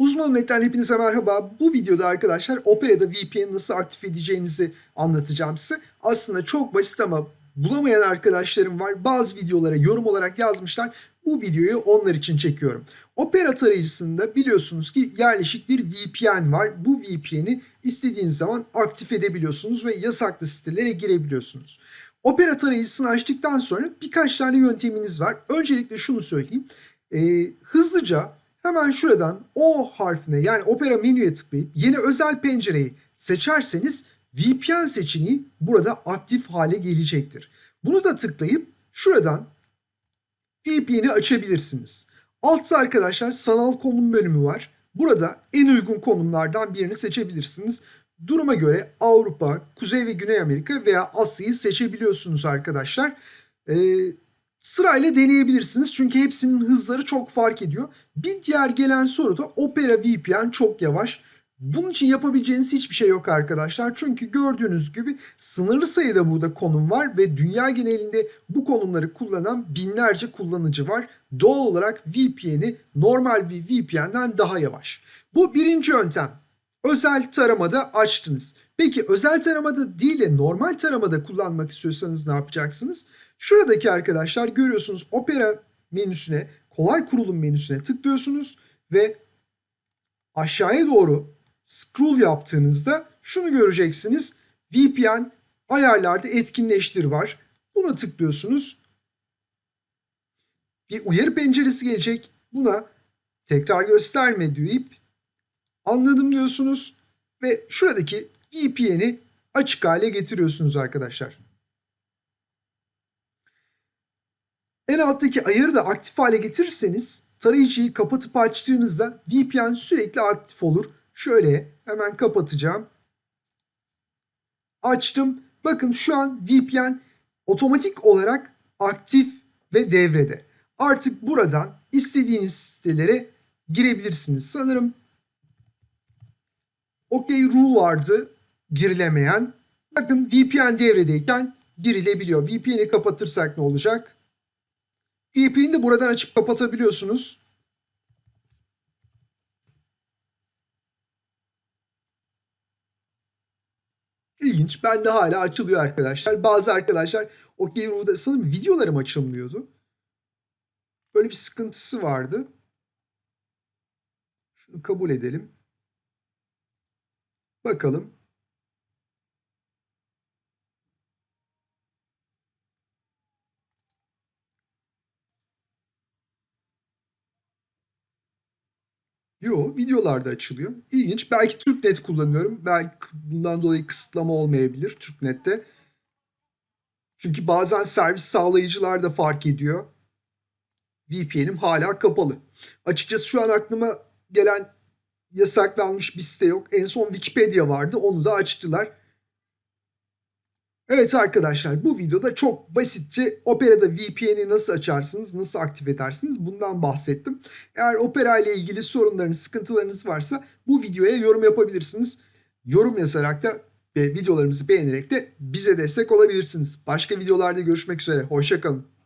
Uzman Net'ten hepinize merhaba. Bu videoda arkadaşlar Opera'da VPN nasıl aktif edeceğinizi anlatacağım size. Aslında çok basit ama bulamayan arkadaşlarım var. Bazı videolara yorum olarak yazmışlar. Bu videoyu onlar için çekiyorum. Opera tarayıcısında biliyorsunuz ki yerleşik bir VPN var. Bu VPN'i istediğiniz zaman aktif edebiliyorsunuz ve yasaklı sitelere girebiliyorsunuz. Opera tarayıcısını açtıktan sonra birkaç tane yönteminiz var. Öncelikle şunu söyleyeyim. Ee, hızlıca hemen şuradan O harfine yani Opera menüye tıklayıp yeni özel pencereyi seçerseniz VPN seçeneği burada aktif hale gelecektir. Bunu da tıklayıp şuradan VPN'i açabilirsiniz. Altta arkadaşlar sanal konum bölümü var. Burada en uygun konumlardan birini seçebilirsiniz. Duruma göre Avrupa, Kuzey ve Güney Amerika veya Asya'yı seçebiliyorsunuz arkadaşlar. Ee, sırayla deneyebilirsiniz çünkü hepsinin hızları çok fark ediyor. Bir diğer gelen soru da Opera VPN çok yavaş. Bunun için yapabileceğiniz hiçbir şey yok arkadaşlar. Çünkü gördüğünüz gibi sınırlı sayıda burada konum var ve dünya genelinde bu konumları kullanan binlerce kullanıcı var. Doğal olarak VPN'i normal bir VPN'den daha yavaş. Bu birinci yöntem. Özel taramada açtınız. Peki özel taramada değil de normal taramada kullanmak istiyorsanız ne yapacaksınız? Şuradaki arkadaşlar görüyorsunuz Opera menüsüne, kolay kurulum menüsüne tıklıyorsunuz ve aşağıya doğru scroll yaptığınızda şunu göreceksiniz. VPN ayarlarda etkinleştir var. Buna tıklıyorsunuz. Bir uyarı penceresi gelecek. Buna tekrar gösterme deyip anladım diyorsunuz ve şuradaki VPN'i açık hale getiriyorsunuz arkadaşlar. En alttaki ayarı da aktif hale getirirseniz tarayıcıyı kapatıp açtığınızda VPN sürekli aktif olur. Şöyle hemen kapatacağım. Açtım. Bakın şu an VPN otomatik olarak aktif ve devrede. Artık buradan istediğiniz sitelere girebilirsiniz. Sanırım OK.ru vardı girilemeyen. Bakın VPN devredeyken girilebiliyor. VPN'i kapatırsak ne olacak? VPN'i de buradan açıp kapatabiliyorsunuz. İlginç. Ben de hala açılıyor arkadaşlar. Bazı arkadaşlar OK.ru'da sanırım videolarım açılmıyordu. Böyle bir sıkıntısı vardı. Şunu kabul edelim. Bakalım. Yo videolarda açılıyor. İlginç. Belki TürkNet kullanıyorum. Belki bundan dolayı kısıtlama olmayabilir TürkNet'te. Çünkü bazen servis sağlayıcılar da fark ediyor. VPN'im hala kapalı. Açıkçası şu an aklıma gelen yasaklanmış bir site yok. En son Wikipedia vardı. Onu da açtılar. Evet arkadaşlar bu videoda çok basitçe Opera'da VPN'i nasıl açarsınız, nasıl aktif edersiniz bundan bahsettim. Eğer Opera ile ilgili sorunlarınız, sıkıntılarınız varsa bu videoya yorum yapabilirsiniz. Yorum yazarak da ve videolarımızı beğenerek de bize destek olabilirsiniz. Başka videolarda görüşmek üzere. Hoşçakalın.